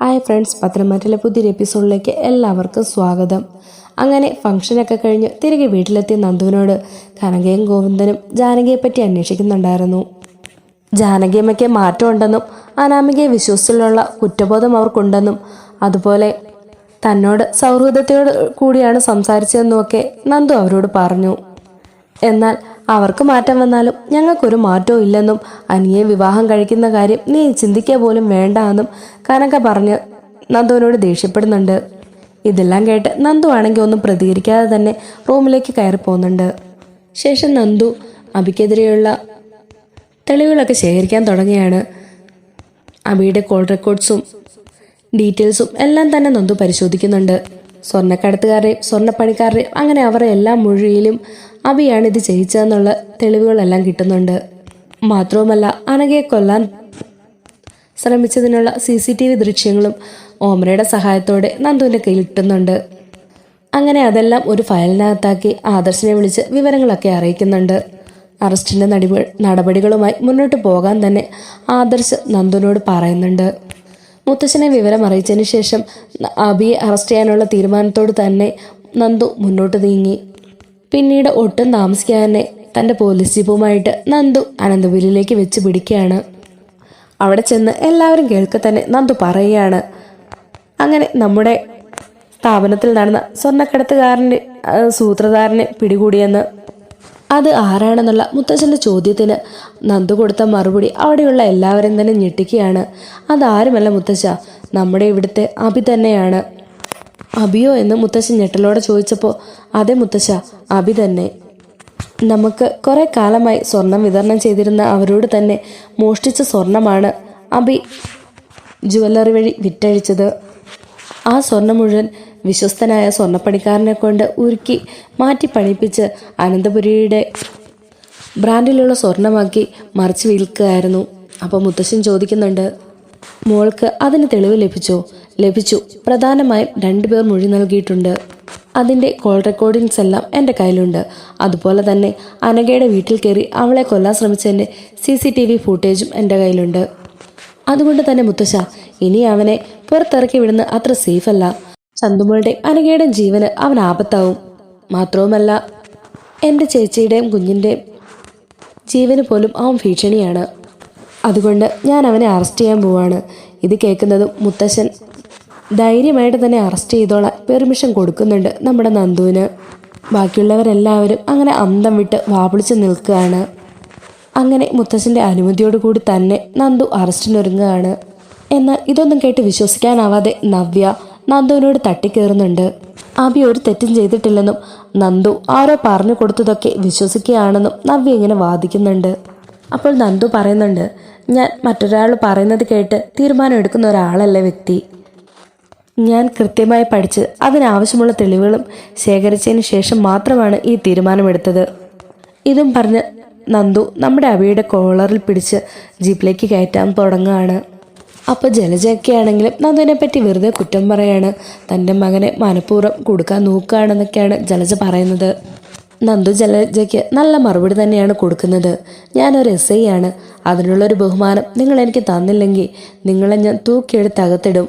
Hi friends പത്രമാറ്റിലെ പുതിയൊരു എപ്പിസോഡിലേക്ക് എല്ലാവർക്കും സ്വാഗതം. അങ്ങനെ ഫംഗ്ഷനൊക്കെ കഴിഞ്ഞ് തിരികെ വീട്ടിലെത്തിയ നന്ദുവിനോട് കനകയും ഗോവിന്ദനും ജാനകിയെ പറ്റി അന്വേഷിക്കുന്നുണ്ടായിരുന്നു. ജാനകിയമ്മയ്ക്ക് മാറ്റമുണ്ടെന്നും അനാമികയെ വിശ്വസിച്ചുള്ള കുറ്റബോധം അവർക്കുണ്ടെന്നും അതുപോലെ തന്നോട് സൗഹൃദത്തോട് കൂടിയാണ് സംസാരിച്ചതെന്നുമൊക്കെ നന്ദു അവരോട് പറഞ്ഞു. എന്നാൽ അവർക്ക് മാറ്റം വന്നാലും ഞങ്ങൾക്കൊരു മാറ്റവും ഇല്ലെന്നും അനിയെ വിവാഹം കഴിക്കുന്ന കാര്യം നീ ചിന്തിക്കുക പോലും വേണ്ട എന്നും കനക പറഞ്ഞ് നന്ദുവിനോട് ദേഷ്യപ്പെടുന്നുണ്ട്. ഇതെല്ലാം കേട്ട് നന്ദു ആണെങ്കിൽ ഒന്നും പ്രതികരിക്കാതെ തന്നെ റൂമിലേക്ക് കയറി പോകുന്നുണ്ട്. ശേഷം നന്ദു അബിക്കെതിരെയുള്ള തെളിവുകളൊക്കെ ശേഖരിക്കാൻ തുടങ്ങിയാണ് അബിയുടെ കോൾ റെക്കോർഡ്സും ഡീറ്റെയിൽസും എല്ലാം തന്നെ നന്ദു പരിശോധിക്കുന്നുണ്ട്. സ്വർണക്കടത്തുകാരെയും സ്വർണപ്പണിക്കാരുടെയും അങ്ങനെ അവരുടെ എല്ലാ മൊഴിയിലും അവിയാണ് ഇത് ചെയ്യിച്ചതെന്നുള്ള തെളിവുകളെല്ലാം കിട്ടുന്നുണ്ട്. മാത്രവുമല്ല അനഘയെ കൊല്ലാൻ ശ്രമിച്ചതിനുള്ള സി സി ടി വി ദൃശ്യങ്ങളും ഓമനയുടെ സഹായത്തോടെ നന്ദുവിന്റെ കയ്യിൽ കിട്ടുന്നുണ്ട്. അങ്ങനെ അതെല്ലാം ഒരു ഫയലിനകത്താക്കി ആദർശിനെ വിളിച്ച് വിവരങ്ങളൊക്കെ അറിയിക്കുന്നുണ്ട്. അറസ്റ്റിന്റെ നടപടികളുമായി മുന്നോട്ട് പോകാൻ തന്നെ ആദർശ് നന്ദുവിനോട് പറയുന്നുണ്ട്. മുത്തശ്ശനെ വിവരം അറിയിച്ചതിന് ശേഷം അബിയെ അറസ്റ്റ് ചെയ്യാനുള്ള തീരുമാനത്തോട് തന്നെ നന്ദു മുന്നോട്ട് നീങ്ങി. പിന്നീട് ഒട്ടും താമസിക്കാതെ തന്റെ പോലീസ് ജീപ്പുമായിട്ട് നന്ദു അനന്തപുരിയിലേക്ക് വെച്ച് പിടിക്കുകയാണ്. അവിടെ ചെന്ന് എല്ലാവരും കേൾക്ക തന്നെ നന്ദു പറയുകയാണ് അങ്ങനെ നമ്മുടെ സ്ഥാപനത്തിൽ നടന്ന സ്വർണക്കടത്തുകാരന്റെ സൂത്രധാരനെ പിടികൂടിയെന്ന് അത് ആരാണെന്നുള്ള മുത്തച്ഛന്റെ ചോദ്യത്തിന് നന്ദു കൊടുത്ത മറുപടി അവിടെയുള്ള എല്ലാവരും തന്നെ ഞെട്ടിക്കുകയാണ്. അതാരുമല്ല മുത്തച്ഛ? നമ്മുടെ ഇവിടുത്തെ അഭി തന്നെയാണ്. അഭിയോ എന്ന് മുത്തശ്ശൻ ഞെട്ടലോടെ ചോദിച്ചപ്പോൾ അതെ മുത്തശ്ശ അഭി തന്നെ. നമുക്ക് കുറേ കാലമായി സ്വർണം വിതരണം ചെയ്തിരുന്ന അവരോട് തന്നെ മോഷ്ടിച്ച സ്വർണമാണ് അഭി ജുവല്ലറി വഴി വിറ്റഴിച്ചത്. ആ സ്വർണം മുഴുവൻ വിശ്വസ്തനായ സ്വർണപ്പണിക്കാരനെ കൊണ്ട് ഉരുക്കി മാറ്റി പണിപ്പിച്ച് അനന്തപുരിയുടെ ബ്രാൻഡിലുള്ള സ്വർണമാക്കി മറിച്ച് വിൽക്കുകയായിരുന്നു. അപ്പോൾ മുത്തശ്ശൻ ചോദിക്കുന്നുണ്ട് മോൾക്ക് അതിന് തെളിവ് ലഭിച്ചോ? ലഭിച്ചു. പ്രധാനമായും രണ്ടുപേർ മൊഴി നൽകിയിട്ടുണ്ട്. അതിന്റെ കോൾ റെക്കോർഡിങ്സ് എല്ലാം എന്റെ കയ്യിലുണ്ട്. അതുപോലെ തന്നെ അനഘയുടെ വീട്ടിൽ കയറി അവളെ കൊല്ലാൻ ശ്രമിച്ചതിന്റെ സി സി ടി വി ഫുട്ടേജും എന്റെ കയ്യിലുണ്ട്. അതുകൊണ്ട് തന്നെ മുത്തശ്ശ ഇനി അവനെ പുറത്തിറക്കി വിടുന്ന അത്ര സേഫ് അല്ല അനകയുടെ ജീവന് അവൻ ആപത്താവും. മാത്രവുമല്ല എന്റെ ചേച്ചിയുടെയും കുഞ്ഞിന്റെയും ജീവന് പോലും അവൻ ഭീഷണിയാണ്. അതുകൊണ്ട് ഞാൻ അവനെ അറസ്റ്റ് ചെയ്യാൻ പോവാണ്. ഇത് കേൾക്കുന്നതും മുത്തശ്ശൻ ധൈര്യമായിട്ട് തന്നെ അറസ്റ്റ് ചെയ്തോളാൻ പെർമിഷൻ കൊടുക്കുന്നുണ്ട് നമ്മുടെ നന്ദുവിന്. ബാക്കിയുള്ളവരെല്ലാവരും അങ്ങനെ അന്തം വിട്ട് വാപിളിച്ച് നിൽക്കുകയാണ്. അങ്ങനെ മുത്തശ്ശന്റെ അനുമതിയോട് കൂടി തന്നെ നന്ദു അറസ്റ്റിനൊരുങ്ങുകയാണ്. എന്നാൽ ഇതൊന്നും കേട്ട് വിശ്വസിക്കാനാവാതെ നവ്യ നന്ദുവിനോട് തട്ടിക്കേറുന്നുണ്ട്. അബി ഒരു തെറ്റും ചെയ്തിട്ടില്ലെന്നും നന്ദു ആരോ പറഞ്ഞു കൊടുത്തതൊക്കെ വിശ്വസിക്കുകയാണെന്നും നവ്യ ഇങ്ങനെ വാദിക്കുന്നുണ്ട്. അപ്പോൾ നന്ദു പറയുന്നുണ്ട് ഞാൻ മറ്റൊരാൾ പറയുന്നത് കേട്ട് തീരുമാനം എടുക്കുന്ന ഒരാളല്ല വ്യക്തി. ഞാൻ കൃത്യമായി പഠിച്ച് അതിനാവശ്യമുള്ള തെളിവുകളും ശേഖരിച്ചതിന് ശേഷം മാത്രമാണ് ഈ തീരുമാനമെടുത്തത്. ഇതും പറഞ്ഞ് നന്ദു നമ്മുടെ അവിയുടെ കോളറിൽ പിടിച്ച് ജീപ്പിലേക്ക് കയറ്റാൻ തുടങ്ങുകയാണ്. അപ്പോൾ ജലജയൊക്കെ ആണെങ്കിലും നന്ദുവിനെ പറ്റി വെറുതെ കുറ്റം പറയാണ്. തന്റെ മകനെ മനഃപൂർവം കൊടുക്കാൻ നോക്കുകയാണെന്നൊക്കെയാണ് ജലജ പറയുന്നത്. നന്ദു ജലജയ്ക്ക് നല്ല മറുപടി തന്നെയാണ് കൊടുക്കുന്നത്. ഞാനൊരു എസ് ഐ ആണ്. അതിനുള്ളൊരു ബഹുമാനം നിങ്ങൾ എനിക്ക് തന്നില്ലെങ്കിൽ നിങ്ങളെ ഞാൻ തൂക്കിയെടുത്ത് അകത്തിടും.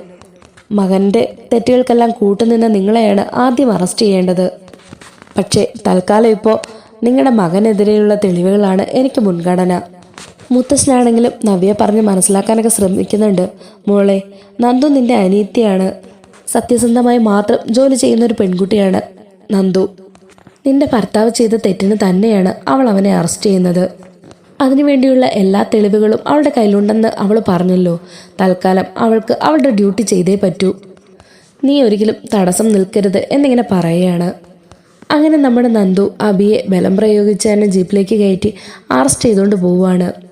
മകന്റെ തെറ്റുകൾക്കെല്ലാം കൂട്ടുനിന്ന നിങ്ങളെയാണ് ആദ്യം അറസ്റ്റ് ചെയ്യേണ്ടത്. പക്ഷേ തൽക്കാലം ഇപ്പോൾ നിങ്ങളുടെ മകനെതിരെയുള്ള തെളിവുകളാണ് എനിക്ക് മുൻഗണന. മുത്തശ്ശനാണെങ്കിലും നവ്യ പറഞ്ഞ് മനസ്സിലാക്കാനൊക്കെ ശ്രമിക്കുന്നുണ്ട്. മോളെ നന്ദു നിന്റെ അനീത്തിയാണ് സത്യസന്ധമായി മാത്രം ജോലി ചെയ്യുന്ന ഒരു പെൺകുട്ടിയാണ് നന്ദു. നിന്റെ ഭർത്താവ് ചെയ്ത തെറ്റിന് തന്നെയാണ് അവൾ അവനെ അറസ്റ്റ് ചെയ്യുന്നത്. അതിനുവേണ്ടിയുള്ള എല്ലാ തെളിവുകളും അവളുടെ കയ്യിലുണ്ടെന്ന് അവൾ പറഞ്ഞല്ലോ. തൽക്കാലം അവൾക്ക് അവളുടെ ഡ്യൂട്ടി ചെയ്തേ പറ്റൂ. നീ ഒരിക്കലും തടസ്സം നിൽക്കരുത് എന്നിങ്ങനെ പറയുകയാണ്. അങ്ങനെ നമ്മുടെ നന്ദു അബിയെ ബലം പ്രയോഗിച്ച് തന്നെ ജീപ്പിലേക്ക് കയറ്റി അറസ്റ്റ് ചെയ്തുകൊണ്ട് പോവുകയാണ്.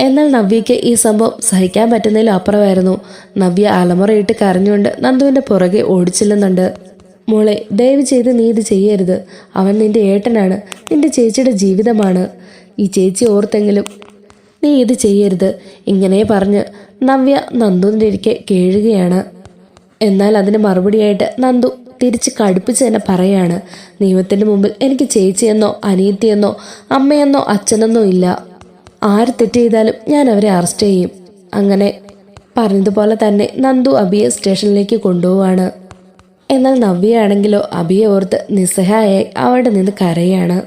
എന്നാൽ നവ്യയ്ക്ക് ഈ സംഭവം സഹിക്കാൻ പറ്റുന്നതിലും അപ്പുറമായിരുന്നു. നവ്യ അലമുറയിട്ട് കരഞ്ഞുകൊണ്ട് നന്ദുവിന്റെ പുറകെ ഓടിച്ചില്ലെന്നുണ്ട്. മോളെ ദയവ് ചെയ്ത് നീ ഇത് ചെയ്യരുത്. അവൻ നിന്റെ ഏട്ടനാണ്. നിന്റെ ചേച്ചിയുടെ ജീവിതമാണ്. ഈ ചേച്ചി ഓർത്തെങ്കിലും നീ ഇത് ചെയ്യരുത് ഇങ്ങനെ പറഞ്ഞ് നവ്യ നന്ദുവിന്റെ ഇരിക്കെ കേഴുകയാണ്. എന്നാൽ അതിന് മറുപടിയായിട്ട് നന്ദു തിരിച്ച് കടുപ്പിച്ച് തന്നെ പറയാണ്. നിയമത്തിന്റെ മുമ്പിൽ എനിക്ക് ചേച്ചിയെന്നോ അനിയത്തിയെന്നോ അമ്മയെന്നോ അച്ഛനെന്നോ ഇല്ല. ആര് തെറ്റ് ചെയ്താലും ഞാൻ അവരെ അറസ്റ്റ് ചെയ്യും. അങ്ങനെ പറഞ്ഞതുപോലെ തന്നെ നന്ദു അബിയെ സ്റ്റേഷനിലേക്ക് കൊണ്ടുപോവാണ്. എന്നാൽ നവ്യയാണെങ്കിലോ അബിയെ ഓർത്ത് നിസ്സഹായായി അവിടെ നിന്ന് കരയാണ്.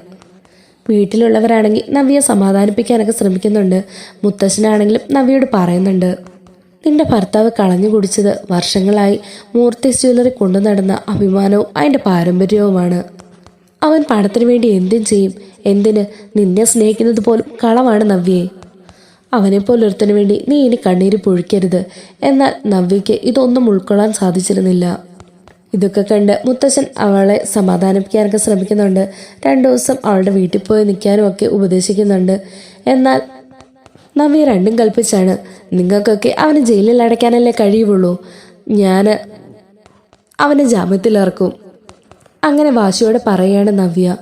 വീട്ടിലുള്ളവരാണെങ്കിൽ നവ്യയെ സമാധാനിപ്പിക്കാനൊക്കെ ശ്രമിക്കുന്നുണ്ട്. മുത്തശ്ശനാണെങ്കിലും നവ്യയോട് പറയുന്നുണ്ട്. നിന്റെ ഭർത്താവ് കളഞ്ഞു കുടിച്ചത് വർഷങ്ങളായി മൂർത്തി ജ്വല്ലറി കൊണ്ടു നടന്ന അഭിമാനവും അതിന്റെ പാരമ്പര്യവുമാണ്. അവൻ പണത്തിന് വേണ്ടി എന്തും ചെയ്യും. എന്തിന്? നിന്നെ സ്നേഹിക്കുന്നത് പോലും കളവാണ് നവ്യയെ അവനെപ്പോലൊരുത്തനു വേണ്ടി നീ ഇനി കണ്ണീര് പൊഴിക്കരുത്. എന്നാൽ നവ്യയ്ക്ക് ഇതൊന്നും ഉൾക്കൊള്ളാൻ സാധിച്ചിരുന്നില്ല. ഇതൊക്കെ കണ്ട് മുത്തശ്ശൻ അവളെ സമാധാനിപ്പിക്കാനൊക്കെ ശ്രമിക്കുന്നുണ്ട്. രണ്ടു ദിവസം അവളുടെ വീട്ടിൽ പോയി നിൽക്കാനും ഒക്കെ ഉപദേശിക്കുന്നുണ്ട്. എന്നാൽ നവ്യ രണ്ടും കൽപ്പിച്ചാണ് നിങ്ങൾക്കൊക്കെ അവന് ജയിലിൽ അടയ്ക്കാനല്ലേ കഴിയുള്ളൂ. ഞാൻ അവനെ ജാമ്യത്തിലിറക്കും അങ്ങനെ വാശിയോടെ പറയാണ് നവ്യ.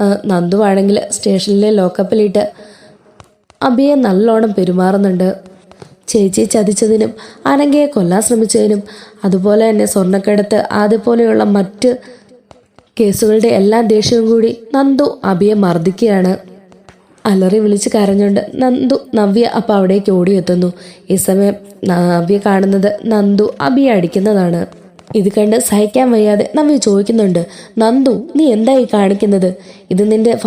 ആ, നന്ദു ആണെങ്കിൽ സ്റ്റേഷനിലെ ലോക്കപ്പിലിട്ട് അബിയെ നല്ലോണം പെരുമാറുന്നുണ്ട്. ചേച്ചിയെ ചതിച്ചതിനും അനങ്കയെ കൊല്ലാൻ ശ്രമിച്ചതിനും അതുപോലെ തന്നെ സ്വർണക്കടത്ത് അതുപോലെയുള്ള മറ്റ് കേസുകളുടെ എല്ലാ ദേഷ്യവും കൂടി നന്ദു അബിയെ മർദ്ദിക്കുകയാണ്. അലറി വിളിച്ച് കരഞ്ഞുകൊണ്ട് നന്ദു നവ്യ അപ്പം അവിടേക്ക് ഓടിയെത്തുന്നു. ഈ സമയം നവ്യ കാണുന്നത് നന്ദു അബിയെ അടിക്കുന്നതാണ്. ഇത് കണ്ട് സഹിക്കാൻ വയ്യാതെ നവ്യ ചോദിക്കുന്നുണ്ട് നന്ദു നീ എന്തായി കാണിക്കുന്നത്? ഇത് നിന്റെ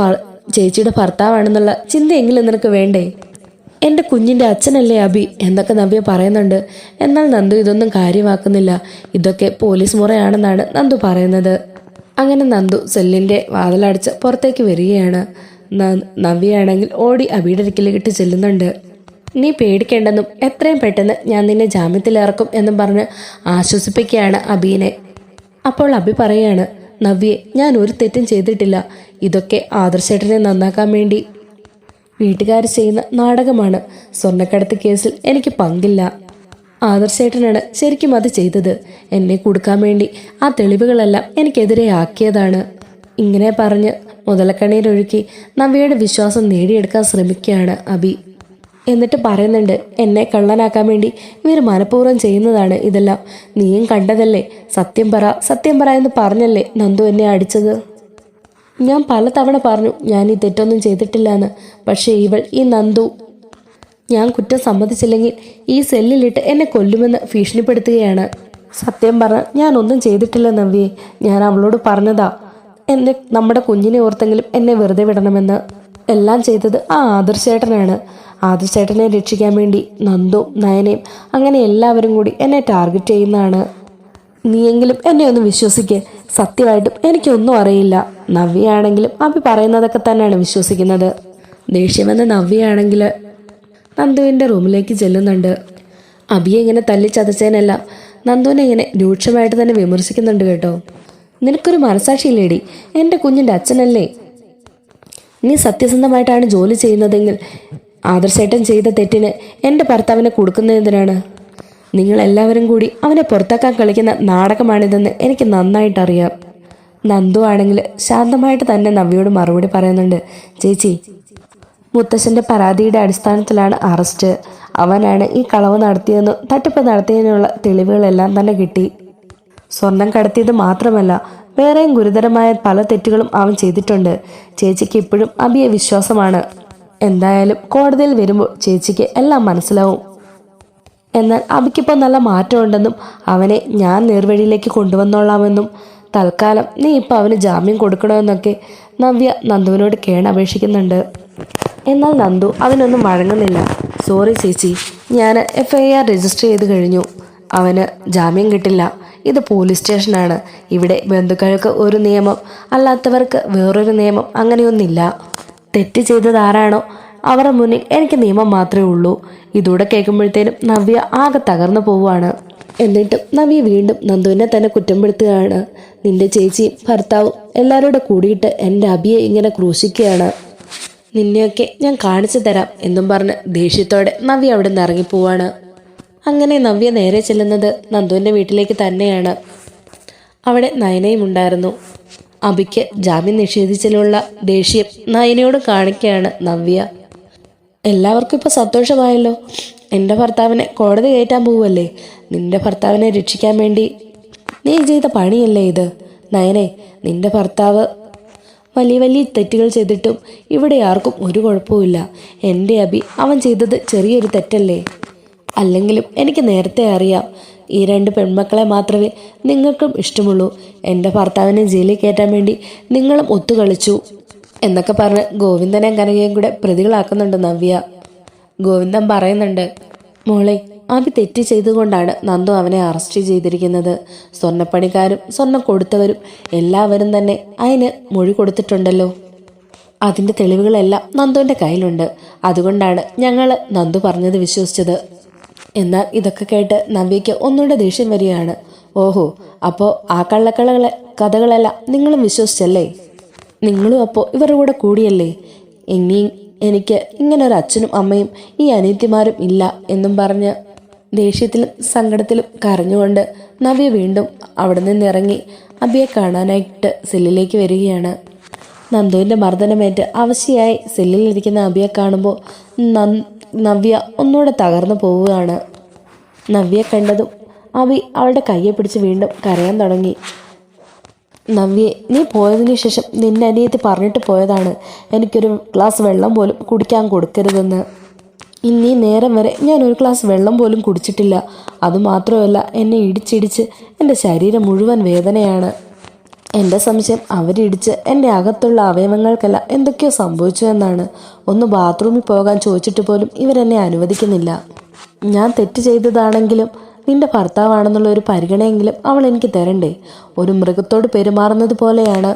ചേച്ചിയുടെ ഭർത്താവാണെന്നുള്ള ചിന്തയെങ്കിലും നിനക്ക് വേണ്ടേ? എന്റെ കുഞ്ഞിന്റെ അച്ഛനല്ലേ അബി എന്നൊക്കെ നവ്യ പറയുന്നുണ്ട്. എന്നാൽ നന്ദു ഇതൊന്നും കാര്യമാക്കുന്നില്ല. ഇതൊക്കെ പോലീസ് മുറയാണെന്നാണ് നന്ദു പറയുന്നത്. അങ്ങനെ നന്ദു സെല്ലിന്റെ വാതിലടച്ച് പുറത്തേക്ക് വരികയാണ്. നവ്യയാണെങ്കിൽ ഓടി അബിയുടെ അടുക്കിലേക്ക് ചെല്ലുന്നുണ്ട്. നീ പേടിക്കേണ്ടെന്നും എത്രയും പെട്ടെന്ന് ഞാൻ നിന്നെ ജാമ്യത്തിൽ ഇറക്കും എന്നും പറഞ്ഞ് ആശ്വസിപ്പിക്കുകയാണ് അബീനെ. അപ്പോൾ അബി പറയാണ് നവ്യെ ഞാൻ ഒരു തെറ്റും ചെയ്തിട്ടില്ല. ഇതൊക്കെ ആദർശേട്ടനെ നന്നാക്കാൻ വേണ്ടി. വീട്ടുകാർ ചെയ്യുന്ന നാടകമാണ്. സ്വർണക്കടത്ത് കേസിൽ എനിക്ക് പങ്കില്ല. ആദർശേട്ടനാണ് ശരിക്കും അത് ചെയ്തത്. എന്നെ കൊടുക്കാൻ വേണ്ടി ആ തെളിവുകളെല്ലാം എനിക്കെതിരെ ആക്കിയതാണ്. ഇങ്ങനെ പറഞ്ഞ് മുതലക്കണ്ണീരൊഴുക്കി നവ്യയുടെ വിശ്വാസം നേടിയെടുക്കാൻ ശ്രമിക്കുകയാണ് അബി. എന്നിട്ട് പറയുന്നുണ്ട് എന്നെ കള്ളനാക്കാൻ വേണ്ടി ഇവർ മനഃപൂർവം ചെയ്യുന്നതാണ് ഇതെല്ലാം. നീയും കണ്ടതല്ലേ? സത്യം പറ സത്യം പറ എന്ന് പറഞ്ഞല്ലേ നന്ദു എന്നെ അടിച്ചത്? ഞാൻ പലതവണ പറഞ്ഞു ഞാൻ ഈ തെറ്റൊന്നും ചെയ്തിട്ടില്ല എന്ന് പക്ഷേ ഇവൾ ഈ നന്ദു ഞാൻ കുറ്റം സമ്മതിച്ചില്ലെങ്കിൽ ഈ സെല്ലിലിട്ട് എന്നെ കൊല്ലുമെന്ന് ഭീഷണിപ്പെടുത്തുകയാണ്. സത്യം പറഞ്ഞ ഒന്നും ചെയ്തിട്ടില്ല നവ്യെ. ഞാൻ അവളോട് പറഞ്ഞതാ എന്നെ നമ്മുടെ കുഞ്ഞിനെ ഓർത്തെങ്കിലും എന്നെ വെറുതെ വിടണമെന്ന്. എല്ലാം ചെയ്തത് ആ ആദർശേട്ടനാണ്. ആദർശേട്ടനെ രക്ഷിക്കാൻ വേണ്ടി നന്ദും നയനയും അങ്ങനെ എല്ലാവരും കൂടി എന്നെ ടാർഗറ്റ് ചെയ്യുന്നതാണ്. നീയെങ്കിലും എന്നെ ഒന്ന് വിശ്വസിക്ക്. സത്യമായിട്ടും എനിക്കൊന്നും അറിയില്ല. നവ്യയാണെങ്കിലും അഭി പറയുന്നതൊക്കെ തന്നെയാണ് വിശ്വസിക്കുന്നത്. ദേഷ്യമെന്ന നവ്യയാണെങ്കിൽ നന്ദുവിന്റെ റൂമിലേക്ക് ചെല്ലുന്നുണ്ട്. അബിയെ ഇങ്ങനെ തല്ലി ചതച്ചതിനെല്ലാം നന്ദുവിനെ ഇങ്ങനെ രൂക്ഷമായിട്ട് തന്നെ വിമർശിക്കുന്നുണ്ട് കേട്ടോ. നിനക്കൊരു മനസാക്ഷിയില്ലേടി? എന്റെ കുഞ്ഞിന്റെ അച്ഛനല്ലേ? നീ സത്യസന്ധമായിട്ടാണ് ജോലി ചെയ്യുന്നതെങ്കിൽ ആദർശേട്ടൻ ചെയ്ത തെറ്റിന് എന്റെ ഭർത്താവിനെ കൊടുക്കുന്നതിനാണ് നിങ്ങൾ എല്ലാവരും കൂടി അവനെ പുറത്താക്കാൻ കളിക്കുന്ന നാടകമാണിതെന്ന് എനിക്ക് നന്നായിട്ട് അറിയാം നന്ദു ആണെങ്കിൽ ശാന്തമായിട്ട് തന്നെ നവ്യോട് മറുപടി പറയുന്നുണ്ട് ചേച്ചി മുത്തശ്ശന്റെ പരാതിയുടെ അടിസ്ഥാനത്തിലാണ് അറസ്റ്റ്. അവനാണ് ഈ കളവ് നടത്തിയെന്നും തട്ടിപ്പ് നടത്തിയതിനുള്ള തെളിവുകളെല്ലാം തന്നെ കിട്ടി. സ്വർണം കടത്തിയത് മാത്രമല്ല വേറെയും ഗുരുതരമായ പല തെറ്റുകളും അവൻ ചെയ്തിട്ടുണ്ട്. ചേച്ചിക്ക് ഇപ്പോഴും അബിയെ വിശ്വാസമാണ് എന്തായാലും കോടതിയിൽ വരുമ്പോൾ ചേച്ചിക്ക് എല്ലാം മനസ്സിലാവും. എന്നാൽ അവയ്ക്കിപ്പോൾ നല്ല മാറ്റമുണ്ടെന്നും അവനെ ഞാൻ നേർവഴിയിലേക്ക് കൊണ്ടുവന്നോളാമെന്നും തൽക്കാലം നീ ഇപ്പോൾ അവന് ജാമ്യം കൊടുക്കണമെന്നൊക്കെ നവ്യ നന്ദുവിനോട് കേണപേക്ഷിക്കുന്നുണ്ട്. എന്നാൽ നന്ദു അവനൊന്നും വഴങ്ങുന്നില്ല. സോറി ചേച്ചി ഞാൻ എഫ് ഐ ആർ രജിസ്റ്റർ ചെയ്ത് കഴിഞ്ഞു. അവന് ജാമ്യം കിട്ടില്ല. ഇത് പോലീസ് സ്റ്റേഷനാണ്. ഇവിടെ ബന്ധുക്കൾക്ക് ഒരു നിയമം അല്ലാത്തവർക്ക് വേറൊരു നിയമം അങ്ങനെയൊന്നില്ല തെറ്റ് ചെയ്തത് ആരാണോ അവരുടെ മുന്നിൽ എനിക്ക് നിയമം മാത്രമേ ഉള്ളൂ. ഇതൂടെ കേൾക്കുമ്പോഴത്തേനും നവ്യ ആകെ തകർന്നു പോവുകയാണ്. എന്നിട്ടും നവ്യ വീണ്ടും നന്ദുവിനെ തന്നെ കുറ്റപ്പെടുത്തുകയാണ്. നിന്റെ ചേച്ചിയും ഭർത്താവും എല്ലാവരോടും കൂടിയിട്ട് എന്റെ അബിയെ ഇങ്ങനെ ക്രൂശിക്കുകയാണ്. നിന്നെയൊക്കെ ഞാൻ കാണിച്ചു തരാം എന്നും പറഞ്ഞ് ദേഷ്യത്തോടെ നവ്യ അവിടെ നിന്ന് ഇറങ്ങിപ്പോവാണ്. അങ്ങനെ നവ്യ നേരെ ചെല്ലുന്നത് നന്ദുവിന്റെ വീട്ടിലേക്ക് തന്നെയാണ്. അവിടെ നയനയും ഉണ്ടായിരുന്നു. അബിക്ക് ജാമ്യം നിഷേധിച്ചതിലുള്ള ദേഷ്യം നയനയോട് കാണിക്കുകയാണ് നവ്യ. എല്ലാവർക്കും ഇപ്പോൾ സന്തോഷമായല്ലോ. എന്റെ ഭർത്താവിനെ കോടതി കയറ്റാൻ പോവല്ലേ നിന്റെ ഭർത്താവിനെ രക്ഷിക്കാൻ വേണ്ടി നീ ചെയ്ത പണിയല്ലേ ഇത്? നയനെ നിന്റെ ഭർത്താവ് വലിയ വലിയ തെറ്റുകൾ ചെയ്തിട്ടും ഇവിടെ ആർക്കും ഒരു കുഴപ്പവുമില്ല. എന്റെ അബി അവൻ ചെയ്തത് ചെറിയൊരു തെറ്റല്ലേ? അല്ലെങ്കിലും എനിക്ക് നേരത്തെ അറിയാം. ഈ രണ്ട് പെൺമക്കളെ മാത്രമേ നിങ്ങൾക്കും ഇഷ്ടമുള്ളൂ. എന്റെ ഭർത്താവിനെ ജയിലിൽ കയറ്റാൻ വേണ്ടി നിങ്ങളും ഒത്തുകളിച്ചു എന്നൊക്കെ പറഞ്ഞ് ഗോവിന്ദനെ കനകയും കൂടെ പ്രതികളാക്കുന്നുണ്ട് നവ്യ. ഗോവിന്ദൻ പറയുന്നുണ്ട് മോളെ അഭി തെറ്റ് ചെയ്തുകൊണ്ടാണ് നന്ദു അവനെ അറസ്റ്റ് ചെയ്തിരിക്കുന്നത്. സ്വർണപ്പണിക്കാരും സ്വർണം കൊടുത്തവരും എല്ലാവരും തന്നെ അതിന് മൊഴി കൊടുത്തിട്ടുണ്ടല്ലോ. അതിന്റെ തെളിവുകളെല്ലാം നന്ദുവിന്റെ കയ്യിലുണ്ട്. അതുകൊണ്ടാണ് ഞങ്ങൾ നന്ദു പറഞ്ഞത് വിശ്വസിച്ചത്. എന്നാൽ ഇതൊക്കെ കേട്ട് നവ്യയ്ക്ക് ഒന്നുകൂടെ ദേഷ്യം വരികയാണ്. ഓഹോ അപ്പോൾ ആ കള്ളക്കളകളെ കഥകളെല്ലാം നിങ്ങളും വിശ്വസിച്ചല്ലേ? നിങ്ങളും അപ്പോൾ ഇവരുടെ കൂടെ കൂടിയല്ലേ? ഇനി എനിക്ക് ഇങ്ങനെ ഒരു അച്ഛനും അമ്മയും ഈ അനിയത്തിമാരും ഇല്ല എന്നും പറഞ്ഞ് ദേഷ്യത്തിലും സങ്കടത്തിലും കരഞ്ഞുകൊണ്ട് നവ്യ വീണ്ടും അവിടെ നിന്നിറങ്ങി അബിയെ കാണാനായിട്ട് സെല്ലിലേക്ക് വരികയാണ്. നന്ദുവിന്റെ മർദ്ദനമേറ്റ് അവശയായി സെല്ലിലിരിക്കുന്ന അബിയെ കാണുമ്പോൾ നവ്യ ഒന്നുകൂടെ തകർന്നു പോവുകയാണ്. നവ്യ കണ്ടതും അബി അവളുടെ കയ്യെ പിടിച്ച് വീണ്ടും കരയാൻ തുടങ്ങി. നവ്യെ നീ പോയതിനു ശേഷം നിന്നെ അനിയത്തി പറഞ്ഞിട്ട് പോയതാണ്. എനിക്കൊരു ഗ്ലാസ് വെള്ളം പോലും കുടിക്കാൻ കൊടുക്കരുതെന്ന്. ഇന്നീ നേരം വരെ ഞാൻ ഒരു ഗ്ലാസ് വെള്ളം പോലും കുടിച്ചിട്ടില്ല. അതുമാത്രമല്ല എന്നെ ഇടിച്ചിടിച്ച് എന്റെ ശരീരം മുഴുവൻ വേദനയാണ്. എന്റെ സംശയം അവരിടിച്ച് എന്റെ അകത്തുള്ള അവയവങ്ങൾക്കെല്ലാം എന്തൊക്കെയോ സംഭവിച്ചു എന്നാണ്. ഒന്ന് ബാത്റൂമിൽ പോകാൻ ചോദിച്ചിട്ട് പോലും ഇവരെന്നെ അനുവദിക്കുന്നില്ല. ഞാൻ തെറ്റ് ചെയ്തതാണെങ്കിലും നിന്റെ ഭർത്താവാണെന്നുള്ള ഒരു പരിഗണയെങ്കിലും അവൾ എനിക്ക് തരണ്ടേ? ഒരു മൃഗത്തോട് പെരുമാറുന്നത് പോലെയാണ്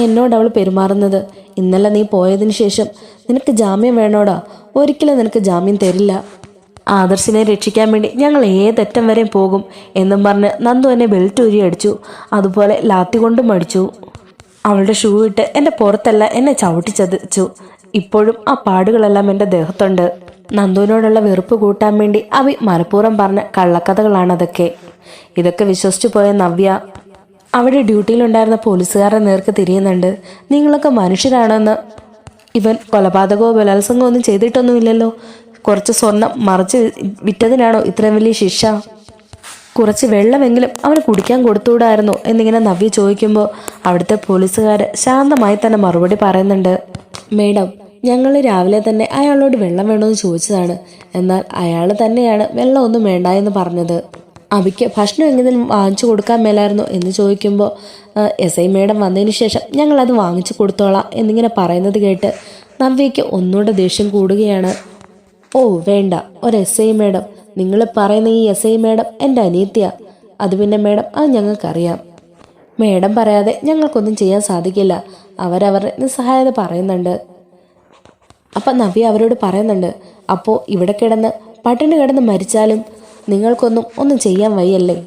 എന്നോട് അവൾ പെരുമാറുന്നത്. ഇന്നലെ നീ പോയതിന് ശേഷം നിനക്ക് ജാമ്യം വേണോടാ? ഒരിക്കലും നിനക്ക് ജാമ്യം തരില്ല. ആദർശിനെ രക്ഷിക്കാൻ വേണ്ടി ഞങ്ങൾ ഏതറ്റം വരെ പോകും എന്നും പറഞ്ഞ് നന്ദു എന്നെ ബെൽറ്റ് ഊരി അടിച്ചു. അതുപോലെ ലാത്തി കൊണ്ടും അടിച്ചു. അവളുടെ ഷൂ ഇട്ട് എന്റെ പുറത്തല്ല എന്നെ ചവിട്ടി ചതിച്ചു. ഇപ്പോഴും ആ പാടുകളെല്ലാം എന്റെ ദേഹത്തുണ്ട്. നന്ദുവിനോടുള്ള വെറുപ്പ് കൂട്ടാൻ വേണ്ടി അവി മനഃപൂർവം പറഞ്ഞ കള്ളക്കഥകളാണതൊക്കെ ഇതൊക്കെ വിശ്വസിച്ചു പോയ നവ്യ അവിടെ ഡ്യൂട്ടിയിലുണ്ടായിരുന്ന പോലീസുകാരുടെ നേർക്ക് തിരിയുന്നുണ്ട്. നിങ്ങളൊക്കെ മനുഷ്യരാണെന്ന്. ഇവൻ കൊലപാതകമോ ബലാത്സംഗമോ ഒന്നും ചെയ്തിട്ടൊന്നുമില്ലല്ലോ. കുറച്ച് സ്വർണം മറിച്ച് വിറ്റതിനാണോ ഇത്രയും വലിയ ശിക്ഷ? കുറച്ച് വെള്ളമെങ്കിലും അവന് കുടിക്കാൻ കൊടുത്തുകൂടായിരുന്നു എന്നിങ്ങനെ നവ്യ ചോദിക്കുമ്പോൾ അവിടുത്തെ പോലീസുകാർ ശാന്തമായി തന്നെ മറുപടി പറയുന്നുണ്ട്. മേഡം ഞങ്ങൾ രാവിലെ തന്നെ അയാളോട് വെള്ളം വേണമെന്ന് ചോദിച്ചതാണ്. എന്നാൽ അയാൾ തന്നെയാണ് വെള്ളമൊന്നും വേണ്ട എന്ന് പറഞ്ഞത്. അവിക്ക് ഭക്ഷണം എങ്ങനെയും വാങ്ങിച്ചു കൊടുക്കാൻ മേലായിരുന്നു എന്ന് ചോദിക്കുമ്പോൾ എസ് ഐ മേഡം വന്നതിന് ശേഷം ഞങ്ങളത് വാങ്ങിച്ചു കൊടുത്തോളാം എന്നിങ്ങനെ പറയുന്നത് കേട്ട് നവ്യയ്ക്ക് ഒന്നുകൂടെ ദേഷ്യം കൂടുകയാണ്. ഓ വേണ്ട. ഒരു എസ് ഐ മേഡം നിങ്ങൾ പറയുന്ന ഈ എസ് ഐ മേഡം എന്റെ അനിയത്തിയാ. അത് പിന്നെ മേഡം അത് ഞങ്ങൾക്കറിയാം. മേഡം പറയാതെ ഞങ്ങൾക്കൊന്നും ചെയ്യാൻ സാധിക്കില്ല. അവരവരുടെ നിസ്സഹായത പറയുന്നുണ്ട്. അപ്പം നവ്യ അവരോട് പറയുന്നുണ്ട് അപ്പോൾ ഇവിടെ കിടന്ന് പട്ടിണി കിടന്ന് മരിച്ചാലും നിങ്ങൾക്കൊന്നും ഒന്നും ചെയ്യാൻ വയ്യല്ലേ?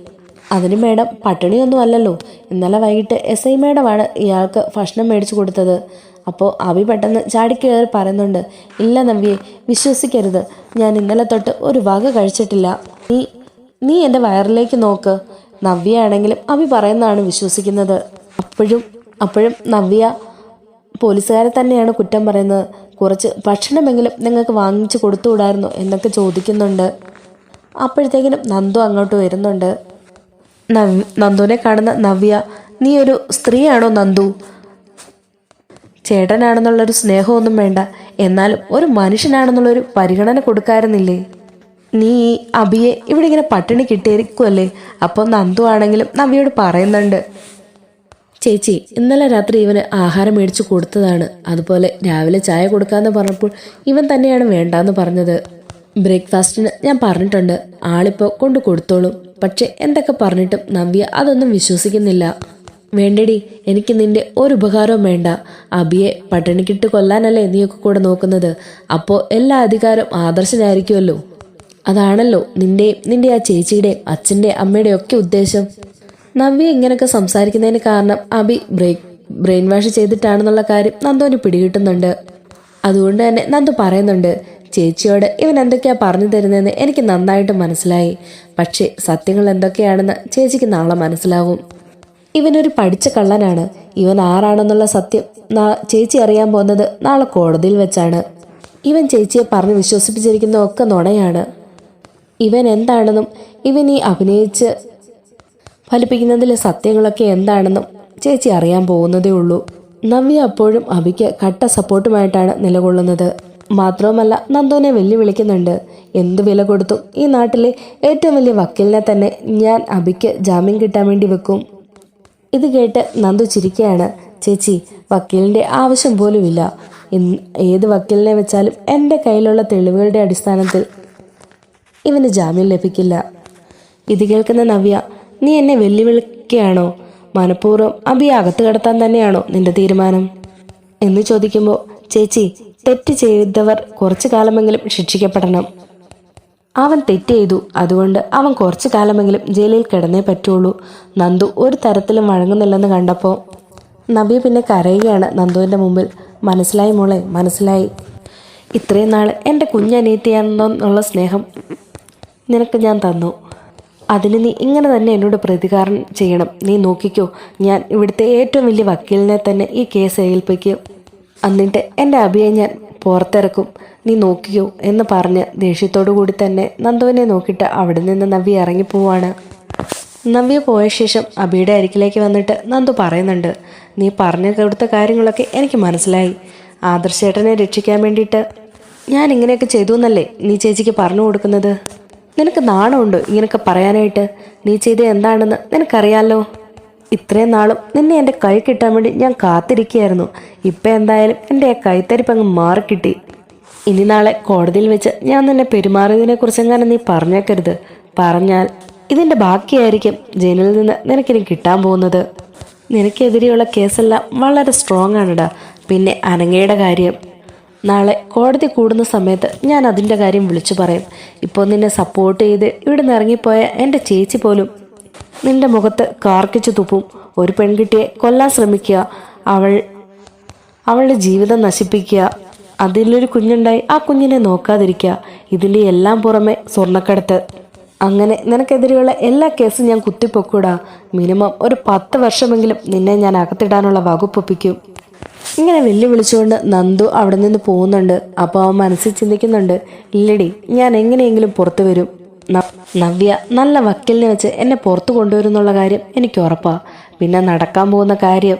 അതിന് മേഡം പട്ടിണിയൊന്നും അല്ലല്ലോ. ഇന്നലെ വൈകിട്ട് എസ് ഐ മേഡമാണ് ഇയാൾക്ക് ഭക്ഷണം മേടിച്ചു കൊടുത്തത്. അപ്പോൾ അവി പെട്ടെന്ന് ചാടിക്കയറി പറയുന്നുണ്ട് ഇല്ല നവ്യെ വിശ്വസിക്കരുത്. ഞാൻ ഇന്നലെ തൊട്ട് ഒരു വക കഴിച്ചിട്ടില്ല. നീ നീ എന്റെ വയറിലേക്ക് നോക്ക്. നവ്യ ആണെങ്കിലും അവി പറയുന്നതാണ് വിശ്വസിക്കുന്നത്. അപ്പോഴും അപ്പോഴും നവ്യ പോലീസുകാരെ തന്നെയാണ് കുറ്റം പറയുന്നത്. കുറച്ച് ഭക്ഷണമെങ്കിലും നിങ്ങൾക്ക് വാങ്ങിച്ചു കൊടുത്തുകൂടായിരുന്നോ എന്നൊക്കെ ചോദിക്കുന്നുണ്ട്. അപ്പോഴത്തേക്കിനും നന്ദു അങ്ങോട്ട് വരുന്നുണ്ട്. നവ് നന്ദുവിനെ കാണുന്ന നവ്യ നീ ഒരു സ്ത്രീയാണോ നന്ദു? ചേട്ടനാണെന്നുള്ളൊരു സ്നേഹമൊന്നും വേണ്ട. എന്നാലും ഒരു മനുഷ്യനാണെന്നുള്ളൊരു പരിഗണന കൊടുക്കാറുന്നില്ലേ നീ അബിയെ ഇവിടെ ഇങ്ങനെ പട്ടിണി കിട്ടിയിരിക്കുമല്ലേ അപ്പോൾ നന്ദു ആണെങ്കിലും നവിയോട് പറയുന്നുണ്ട്. ചേച്ചി ഇന്നലെ രാത്രി ഇവന് ആഹാരം മേടിച്ചു കൊടുത്തതാണ്. അതുപോലെ രാവിലെ ചായ കൊടുക്കാന്ന് പറഞ്ഞപ്പോൾ ഇവൻ തന്നെയാണ് വേണ്ടാന്ന് പറഞ്ഞത്. ബ്രേക്ക്ഫാസ്റ്റിന് ഞാൻ പറഞ്ഞിട്ടുണ്ട്. ആളിപ്പോൾ കൊണ്ടു കൊടുത്തോളും. പക്ഷെ എന്തൊക്കെ പറഞ്ഞിട്ടും നവ്യ അതൊന്നും വിശ്വസിക്കുന്നില്ല. വേണ്ടടി എനിക്ക് നിന്റെ ഒരു ഉപകാരവും വേണ്ട. അബിയെ പട്ടിണിക്കിട്ട് കൊല്ലാനല്ലേ നീയൊക്കെ കൂടെ നോക്കുന്നത്? അപ്പോ എല്ലാ അധികാരം ആദർശനായിരിക്കുമല്ലോ. അതാണല്ലോ നിന്റെയും നിന്റെ ആ ചേച്ചിയുടെ അച്ഛന്റെ അമ്മയുടെയും ഒക്കെ ഉദ്ദേശം. നവ്യ ഇങ്ങനെയൊക്കെ സംസാരിക്കുന്നതിന് കാരണം അബി ബ്രേക്ക് ബ്രെയിൻ വാഷ് ചെയ്തിട്ടാണെന്നുള്ള കാര്യം നന്ദോന് പിടികിട്ടുന്നുണ്ട്. അതുകൊണ്ട് തന്നെ നന്ദു പറയുന്നുണ്ട് ചേച്ചിയോട് ഇവൻ എന്തൊക്കെയാ പറഞ്ഞു തരുന്നതെന്ന് എനിക്ക് നന്നായിട്ട് മനസ്സിലായി. പക്ഷേ സത്യങ്ങൾ എന്തൊക്കെയാണെന്ന് ചേച്ചിക്ക് നാളെ മനസ്സിലാവും. ഇവനൊരു പഠിച്ച കള്ളനാണ്. ഇവൻ ആരാണെന്നുള്ള സത്യം ചേച്ചി അറിയാൻ പോകുന്നത് നാളെ കോടതിയിൽ വെച്ചാണ്. ഇവൻ ചേച്ചിയെ പറഞ്ഞ് വിശ്വസിപ്പിച്ചിരിക്കുന്ന ഒക്കെ നുണയാണ്. ഇവൻ എന്താണെന്നും ഇവൻ ഈ അഭിനയിച്ച് ഫലിപ്പിക്കുന്നതിലെ സത്യങ്ങളൊക്കെ എന്താണെന്നും ചേച്ചി അറിയാൻ പോകുന്നതേ ഉള്ളൂ. നവ്യ അപ്പോഴും അഭിക്ക് കട്ട സപ്പോർട്ടുമായിട്ടാണ് നിലകൊള്ളുന്നത്. മാത്രവുമല്ല നന്ദുവിനെ വെല്ലുവിളിക്കുന്നുണ്ട്. എന്ത് വില കൊടുത്തും ഈ നാട്ടിലെ ഏറ്റവും വലിയ വക്കീലിനെ തന്നെ ഞാൻ അഭിക്ക് ജാമ്യം കിട്ടാൻ വേണ്ടി വെക്കും. ഇത് കേട്ട് നന്ദു ചിരിക്കുകയാണ്. ചേച്ചി വക്കീലിന്റെ ആവശ്യം പോലുമില്ല. ഏത് വക്കീലിനെ വെച്ചാലും എന്റെ കയ്യിലുള്ള തെളിവുകളുടെ അടിസ്ഥാനത്തിൽ ഇവന് ജാമ്യം ലഭിക്കില്ല. ഇത് കേൾക്കുന്ന നവ്യ നീ എന്നെ വെല്ലുവിളിക്കുകയാണോ? മനഃപൂർവം അബി അകത്ത് കടത്താൻ തന്നെയാണോ നിന്റെ തീരുമാനം? എന്ന് ചോദിക്കുമ്പോൾ ചേച്ചി തെറ്റ് ചെയ്തവർ കുറച്ചു കാലമെങ്കിലും ശിക്ഷിക്കപ്പെടണം. അവൻ തെറ്റ് ചെയ്തു അതുകൊണ്ട് അവൻ കുറച്ചു കാലമെങ്കിലും ജയിലിൽ കിടന്നേ പറ്റുള്ളൂ. നന്ദു ഒരു തരത്തിലും വഴങ്ങുന്നില്ലെന്ന് കണ്ടപ്പോൾ നബി പിന്നെ കരയുകയാണ്. നന്ദുവിന്റെ മുമ്പിൽ മനസ്സിലായി മോളെ മനസ്സിലായി. ഇത്രയും നാൾ എന്റെ കുഞ്ഞനീത്തിയാണെന്നുള്ള സ്നേഹം നിനക്ക് ഞാൻ തന്നു. അതിന് നീ ഇങ്ങനെ തന്നെ എന്നോട് പ്രതികാരം ചെയ്യണം. നീ നോക്കിക്കോ ഞാൻ ഇവിടുത്തെ ഏറ്റവും വലിയ വക്കീലിനെ തന്നെ ഈ കേസ് ഏൽപ്പിക്കും. എന്നിട്ട് എന്റെ അഭിയെ ഞാൻ പുറത്തിറക്കും. നീ നോക്കിയോ എന്ന് പറഞ്ഞ് ദേഷ്യത്തോടു കൂടി തന്നെ നന്ദുവിനെ നോക്കിയിട്ട് അവിടെ നിന്ന് നവ്യ ഇറങ്ങിപ്പോവാണ് നവ്യ പോയ ശേഷം അബിയുടെ അരികിലേക്ക് വന്നിട്ട് നന്ദു പറയുന്നുണ്ട് നീ പറഞ്ഞു കൊടുത്ത കാര്യങ്ങളൊക്കെ എനിക്ക് മനസ്സിലായി. ആദർശേട്ടനെ രക്ഷിക്കാൻ വേണ്ടിയിട്ട് ഞാൻ ഇങ്ങനെയൊക്കെ ചെയ്തു എന്നല്ലേ നീ ചേച്ചിക്ക് പറഞ്ഞു കൊടുക്കുന്നത്? നിനക്ക് നാണമുണ്ടോ ഇങ്ങനെയൊക്കെ പറയാനായിട്ട്? നീ ചെയ്ത് എന്താണെന്ന് നിനക്കറിയാലോ? ഇത്രയും നാളും നിന്നെ എന്റെ കൈ കിട്ടാൻ വേണ്ടി ഞാൻ കാത്തിരിക്കുകയായിരുന്നു. ഇപ്പം എന്തായാലും എന്റെ ആ കൈത്തരിപ്പ് അങ്ങ് മാറിക്കിട്ടി. ഇനി നാളെ കോടതിയിൽ വെച്ച് ഞാൻ നിന്നെ പെരുമാറിയതിനെ എങ്ങനെ നീ പറഞ്ഞേക്കരുത്. പറഞ്ഞാൽ ഇതിന്റെ ബാക്കിയായിരിക്കും ജയിലിൽ നിന്ന് നിനക്കിനി കിട്ടാൻ പോകുന്നത്. നിനക്കെതിരെയുള്ള കേസെല്ലാം വളരെ സ്ട്രോങ് ആണിടാ. പിന്നെ അനങ്ങയുടെ കാര്യം. നാളെ കോടതി കൂടുന്ന സമയത്ത് ഞാൻ അതിന്റെ കാര്യം വിളിച്ചു പറയും. ഇപ്പോൾ നിന്നെ സപ്പോർട്ട് ചെയ്ത് ഇവിടെ നിന്ന് ഇറങ്ങിപ്പോയ എന്റെ ചേച്ചി പോലും നിന്റെ മുഖത്ത് കാർക്കിച്ചു തുപ്പും. ഒരു പെൺകുട്ടിയെ കൊല്ലാൻ ശ്രമിക്കുക. അവൾ അവളുടെ ജീവിതം നശിപ്പിക്കുക. അതിലൊരു കുഞ്ഞുണ്ടായി ആ കുഞ്ഞിനെ നോക്കാതിരിക്കുക. ഇതിന്റെ എല്ലാം പുറമെ സ്വർണക്കടത്ത്. അങ്ങനെ നിനക്കെതിരെയുള്ള എല്ലാ കേസും ഞാൻ കുത്തിപ്പൊക്കൂടാ. മിനിമം ഒരു പത്ത് വർഷമെങ്കിലും നിന്നെ ഞാൻ അകത്തിടാനുള്ള വകുപ്പൊപ്പിക്കും ഇങ്ങനെ വെല്ലുവിളിച്ചുകൊണ്ട് നന്ദു അവിടെ നിന്ന് പോകുന്നുണ്ട്. അപ്പോൾ അവൻ മനസ്സിൽ ചിന്തിക്കുന്നുണ്ട് ഇല്ലടി ഞാൻ എങ്ങനെയെങ്കിലും പുറത്തു വരും. നവ്യ നല്ല വക്കലിനെ വെച്ച് എന്നെ പുറത്തു കൊണ്ടുവരുന്നുള്ള കാര്യം എനിക്ക് ഉറപ്പാണ് പിന്നെ നടക്കാൻ പോകുന്ന കാര്യം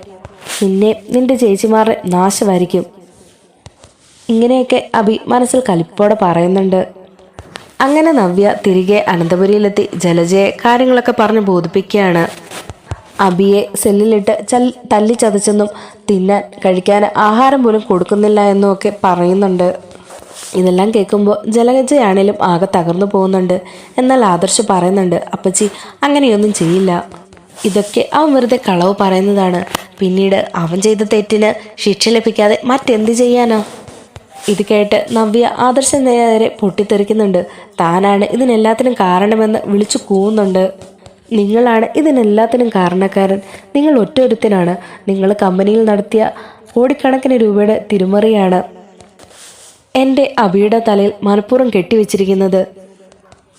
പിന്നെ നിന്റെ ചേച്ചിമാരെ നാശമായിരിക്കും. ഇങ്ങനെയൊക്കെ അഭി മനസ്സിൽ കലിപ്പോടെ പറയുന്നുണ്ട്. അങ്ങനെ നവ്യ തിരികെ അനന്തപുരിയിലെത്തി ജലജയെ കാര്യങ്ങളൊക്കെ പറഞ്ഞ് ബോധിപ്പിക്കുകയാണ്. അബിയെ സെല്ലിലിട്ട് ചൽ തല്ലിച്ചതച്ചെന്നും തിന്നാൻ കഴിക്കാൻ ആഹാരം പോലും കൊടുക്കുന്നില്ല എന്നും ഒക്കെ പറയുന്നുണ്ട്. ഇതെല്ലാം കേൾക്കുമ്പോൾ ജലഗജയാണേലും ആകെ തകർന്നു പോകുന്നുണ്ട്. എന്നാൽ ആദർശ് പറയുന്നുണ്ട് അപ്പച്ചി അങ്ങനെയൊന്നും ചെയ്യില്ല. ഇതൊക്കെ അവൻ വെറുതെ കളവ് പറയുന്നതാണ്. പിന്നീട് അവൻ ചെയ്ത തെറ്റിന് ശിക്ഷ ലഭിക്കാതെ മറ്റെന്ത് ചെയ്യാനോ? ഇത് കേട്ട് നവ്യ ആദർശ നേരെ പൊട്ടിത്തെറിക്കുന്നുണ്ട്. താനാണ് ഇതിനെല്ലാത്തിനും കാരണമെന്ന് വിളിച്ചു കൂവുന്നുണ്ട്. നിങ്ങളാണ് ഇതിനെല്ലാത്തിനും കാരണക്കാരൻ. നിങ്ങൾ ഒറ്റൊരുത്തിനാണ്. നിങ്ങൾ കമ്പനിയിൽ നടത്തിയ കോടിക്കണക്കിന് രൂപയുടെ തിരുമറിയാണ്. എന്റെ അബിയുടെ തലയിൽ മനഃപൂർവം കെട്ടിവെച്ചിരിക്കുന്നത്.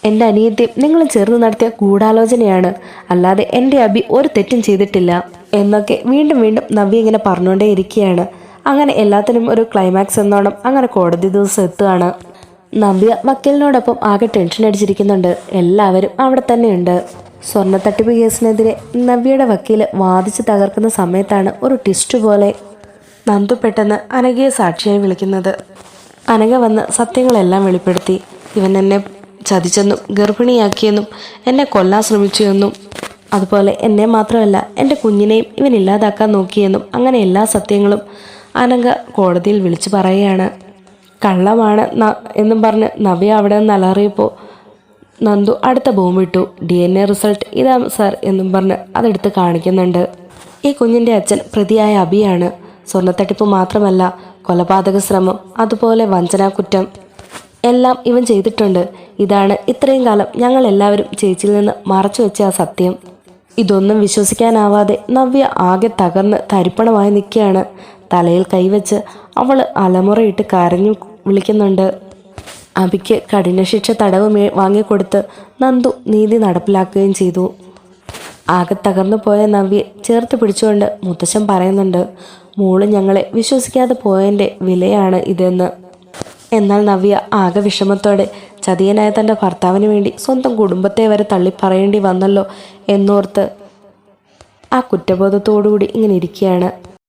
എന്റെ അനിയത്യം നിങ്ങൾ ചേർന്ന് നടത്തിയ ഗൂഢാലോചനയാണ്. അല്ലാതെ എന്റെ അബി ഒരു തെറ്റും ചെയ്തിട്ടില്ല. എന്നൊക്കെ വീണ്ടും വീണ്ടും നവ്യ ഇങ്ങനെ പറഞ്ഞുകൊണ്ടേ ഇരിക്കുകയാണ്. അങ്ങനെ എല്ലാത്തിനും ഒരു ക്ലൈമാക്സ് എന്നോണം അങ്ങനെ കോടതി ദിവസം എത്തുകയാണ്. നവ്യ വക്കീലിനോടൊപ്പം ആകെ ടെൻഷൻ അടിച്ചിരിക്കുന്നുണ്ട്. എല്ലാവരും അവിടെ തന്നെയുണ്ട്. സ്വർണ തട്ടിപ്പ് കേസിനെതിരെ നവ്യയുടെ വക്കീൽ വാദിച്ച് തകർക്കുന്ന സമയത്താണ് ഒരു ട്വിസ്റ്റ് പോലെ നന്ദു പെട്ടെന്ന് അനഘയെ സാക്ഷിയായി വിളിക്കുന്നത്. അനഘ വന്ന് സത്യങ്ങളെല്ലാം വെളിപ്പെടുത്തി. ഇവൻ എന്നെ ചതിച്ചെന്നും ഗർഭിണിയാക്കിയെന്നും എന്നെ കൊല്ലാൻ ശ്രമിച്ചു എന്നും അതുപോലെ എന്നെ മാത്രമല്ല എന്റെ കുഞ്ഞിനെയും ഇവൻ ഇല്ലാതാക്കാൻ നോക്കിയെന്നും അങ്ങനെ എല്ലാ സത്യങ്ങളും അനഘ കോടതിയിൽ വിളിച്ചു പറയുകയാണ്. കള്ളമാണ് എന്നും പറഞ്ഞ് നവ്യ അവിടെ നിന്ന് അലറിയപ്പോൾ നന്ദു അടുത്ത ബോംബിട്ടു ഡി എൻ എ റിസൾട്ട് ഇതാ സാർ എന്നും പറഞ്ഞ് അതെടുത്ത് കാണിക്കുന്നുണ്ട്. ഈ കുഞ്ഞിന്റെ അച്ഛൻ പ്രതിയായ അബിയാണ്. സ്വർണത്തട്ടിപ്പ് മാത്രമല്ല കൊലപാതക ശ്രമം അതുപോലെ വഞ്ചനാകുറ്റം എല്ലാം ഇവൻ ചെയ്തിട്ടുണ്ട്. ഇതാണ് ഇത്രയും കാലം ഞങ്ങൾ എല്ലാവരും ചേച്ചിയിൽ നിന്ന് മറച്ചു വെച്ച ആ സത്യം. ഇതൊന്നും വിശ്വസിക്കാനാവാതെ നവ്യ ആകെ തകർന്ന് തരിപ്പണമായി നിൽക്കുകയാണ്. തലയിൽ കൈവച്ച് അവൾ അലമുറയിട്ട് കരഞ്ഞു വിളിക്കുന്നുണ്ട്. അബിക്ക് കഠിനശിക്ഷ തടവ് മേ വാങ്ങിക്കൊടുത്ത് നന്ദു നീതി നടപ്പിലാക്കുകയും ചെയ്തു. ആകെ തകർന്നു പോയ നവ്യെ ചേർത്ത് പിടിച്ചുകൊണ്ട് മുത്തശ്ശൻ പറയുന്നുണ്ട് മോൾ ഞങ്ങളെ വിശ്വസിക്കാതെ പോയതിന്റെ വിലയാണ് ഇതെന്ന്. എന്നാൽ നവ്യ ആകെ വിഷമത്തോടെ ചതിയനായ തന്റെ ഭർത്താവിന് വേണ്ടി സ്വന്തം കുടുംബത്തെ വരെ തള്ളിപ്പറയേണ്ടി വന്നല്ലോ എന്നോർത്ത് ആ കുറ്റബോധത്തോടുകൂടി ഇങ്ങനെ ഇരിക്കുകയാണ്.